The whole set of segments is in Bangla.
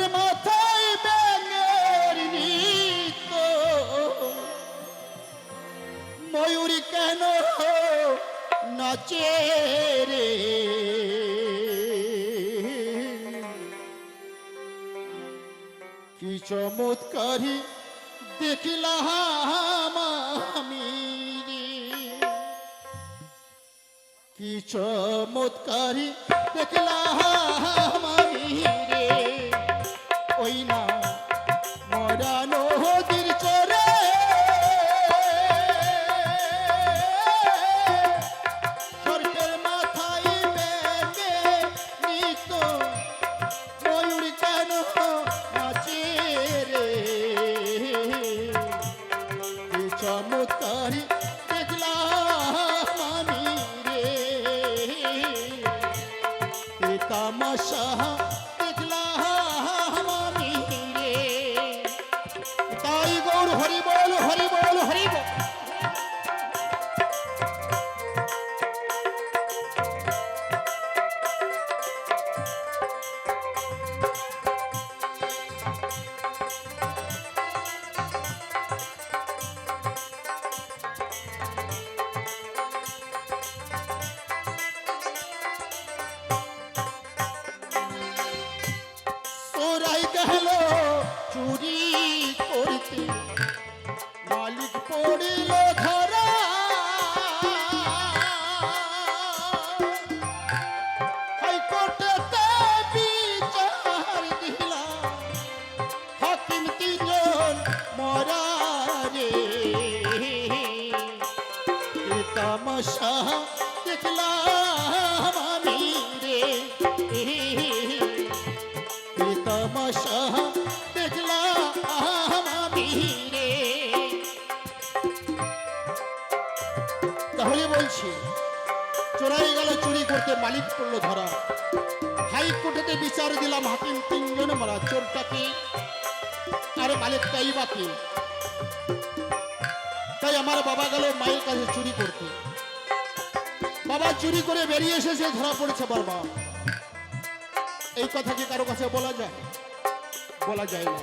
সর্পের মাথায় ব্যাঙের নিত ময়ূরী কেন নাচে রে? কি চমৎকারী দেখিলাম আমি। কি চমৎকারী দেখলাম আমি রে। তাই বলছি চোরাই গেল, চুরি করতে মালিক পড়ল ধরা। হাইকোর্টেতে বিচার দিলাম হাকিম তিনজন মারা চোরটাকে আর মালিকটাই বাকি তাই আমার বাবা গেল মায়ের কাছে চুরি করতে। বাবা চুরি করে বেরিয়ে এসেছে ধরা পড়েছে বাবা এই কথা কি কারও কাছে বলা যায়? বলা যায় না।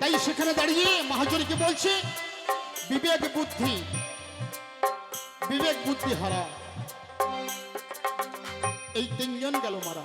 তাই সেখানে দাঁড়িয়ে মহাজনকে বলছে, বিবেক বুদ্ধি। বিবেক বুদ্ধি হারা এই তিনজন গেল মারা।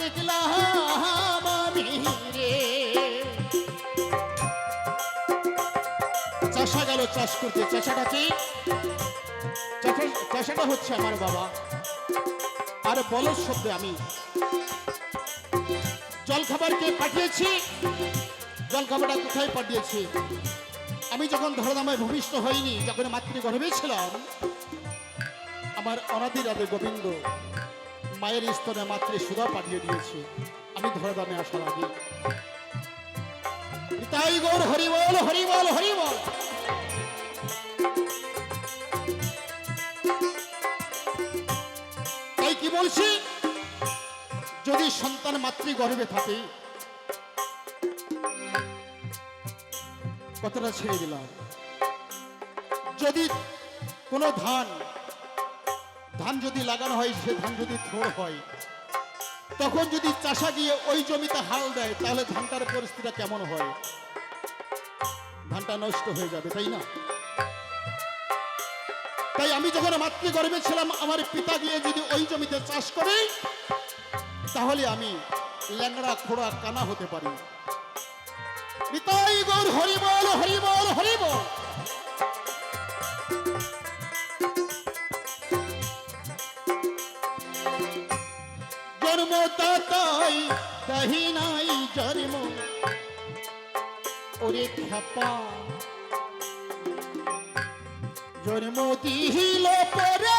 দেখলাম আমি চাষা গেল চাষ করতে চাষাটা কি চাষাটা হচ্ছে আমার বাবা আর বলদ শব্দে আমি জল খাবারকে পাঠিয়েছি জল খাবারটা কোথায় পাঠিয়েছি আমি যখন ধরদামায় ভূমিষ্ঠ হইনি যখন মাতৃগর্ভে ছিলাম আমার অনাদি রাধে গোবিন্দ মায়ের স্তরে মাতৃ সুধা পাঠিয়ে দিয়েছে। আমি ধরদামে আসার আগে। তাই গৌর হরিবল হরিবল হরিবল তাই কি বলছি? যদি সন্তান মাতৃ গর্বে থাকে, কথাটা ছেড়ে দিলাম। যদি কোনো ধান ধান যদি লাগানো হয়, সে ধান যদি থোড় হয়। তখন যদি চাষা গিয়ে ওই জমিতে হাল দেয়, তাহলে ধানটার পরিস্থিতিটা কেমন হয়? ধানটা নষ্ট হয়ে যাবে, তাই না? তাই আমি যখন মাতৃগর্ভে ছিলাম, আমার পিতা গিয়ে যদি ওই জমিতে চাষ করে, তাহলে আমি ল্যাংড়া, খোড়া, কানা হতে পারি। হরিবল হরিবল হরিবল তাহাই তাহি নাই জন্ম। ওরে খ্যাপা জন্ম দিল পরে।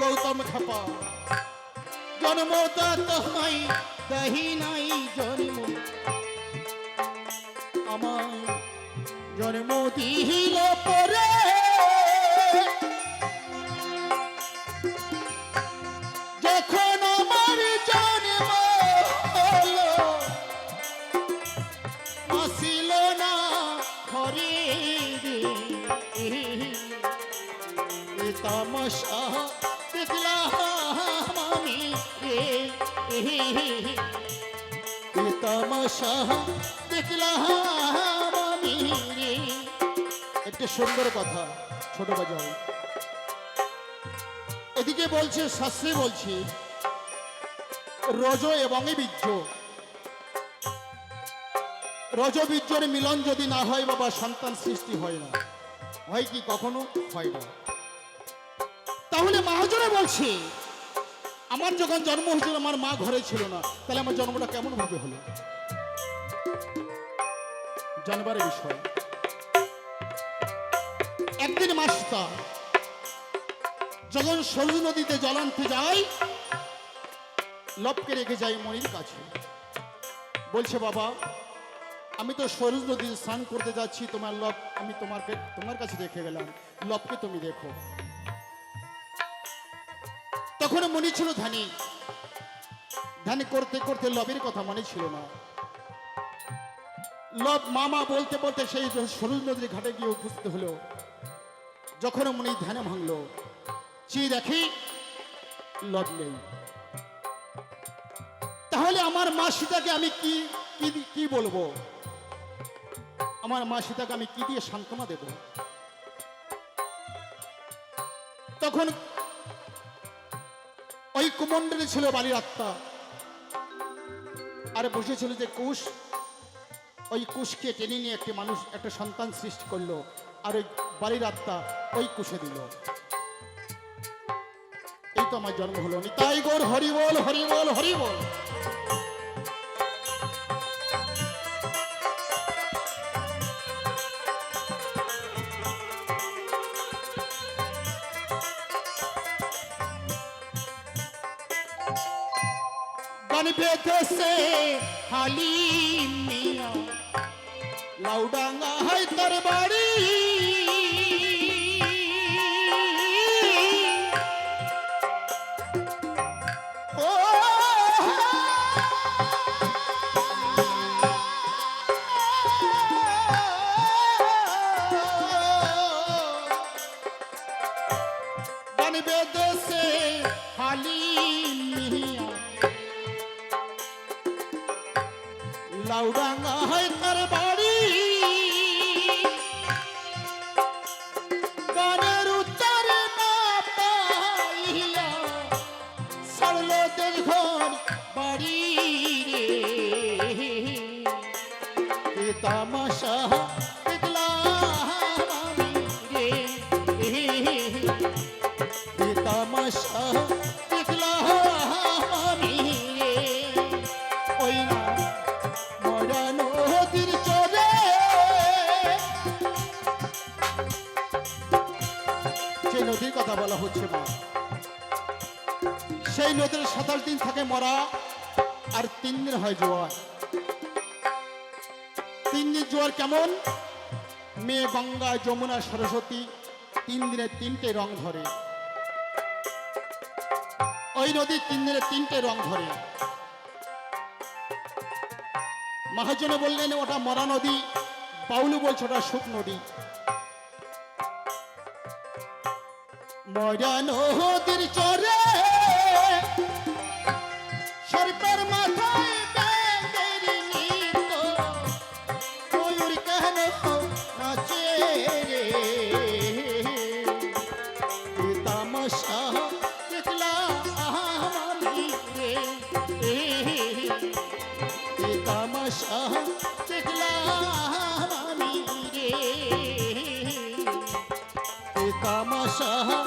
গৌতম খাপা জন্ম তাহাই তাহি নাই জন্ম। আমার জন্ম দিল পরে। একটা সুন্দর কথা, ছোট বাজাও। এদিকে বলছে, শাস্ত্রে বলছে, রজ এবং বীর্য। রজ বীর্যের মিলন যদি না হয়, বাবা, সন্তান সৃষ্টি হয় না। হয় কি কখনো? হয় না। তাহলে মহাজনে বলছে আমার যখন জন্ম হয়েছিল, আমার মা ঘরে ছিল না। তাহলে আমার জন্মটা কেমন ভাবে হলো? জানবার বিষয়। একদিন মাসটা যখন সরু নদীতে জল আনতে যায় লবকে রেখে যাই মনির কাছে। বলছে, বাবা, আমি তো সরু নদীতে স্নান করতে যাচ্ছি, তোমার লব আমি তোমাকে, তোমার কাছে রেখে গেলাম। লবকে তুমি দেখো। তখন মনে ছিল ধানি ধানি করতে করতে লবের কথা মনে ছিল না। লব মামা বলতে বলতে সেই সরু নদীর ঘাটে গিয়ে উপস্থিত হলো। যখন মনে ধ্যানে ভাঙলো। চেয়ে দেখি, লব নেই। তাহলে আমার মা সীতাকে আমি কি কি কি বলব? আমার মা সীতাকে আমি কি দিয়ে সান্ত্বনা দেব? তখন ওই ছিল বালির আত্মা। আর বসেছিল যে কুশ, ওই কুশকে টেনে নিয়ে একটি মানুষ, একটা সন্তান সৃষ্টি করল, আর ওই বালির আত্মা ওই কুশে দিল। এই তো আমার জন্ম হলো। তাই গোর, হরি হরিবল হরি বেদসে হালিম মিয়া। লাউডাঙ্গা হয় তার বাড়ি। বেদে লাউডাঙ্গা হয় তার বাড়ি। গানের উত্তরে না পাইয়া সরল ঘর বাড়ি রে। তামাশা বলা হচ্ছে মা সেই নদীর সাতাশ দিন থাকে মরা, আর তিন দিন হয় জোয়ার। তিন দিন জোয়ার কেমন? মেয়ে গঙ্গা, যমুনা, সরস্বতী তিন দিনে তিনটে রং ধরে। ওই নদী তিন দিনে তিনটে রং ধরে। মহাজনে বললেন, ওটা মরা নদী। বাউলু বলছে, ওটা সুখ নদী। মরা নদীর চরে। সর্পের মাথায় তামাশা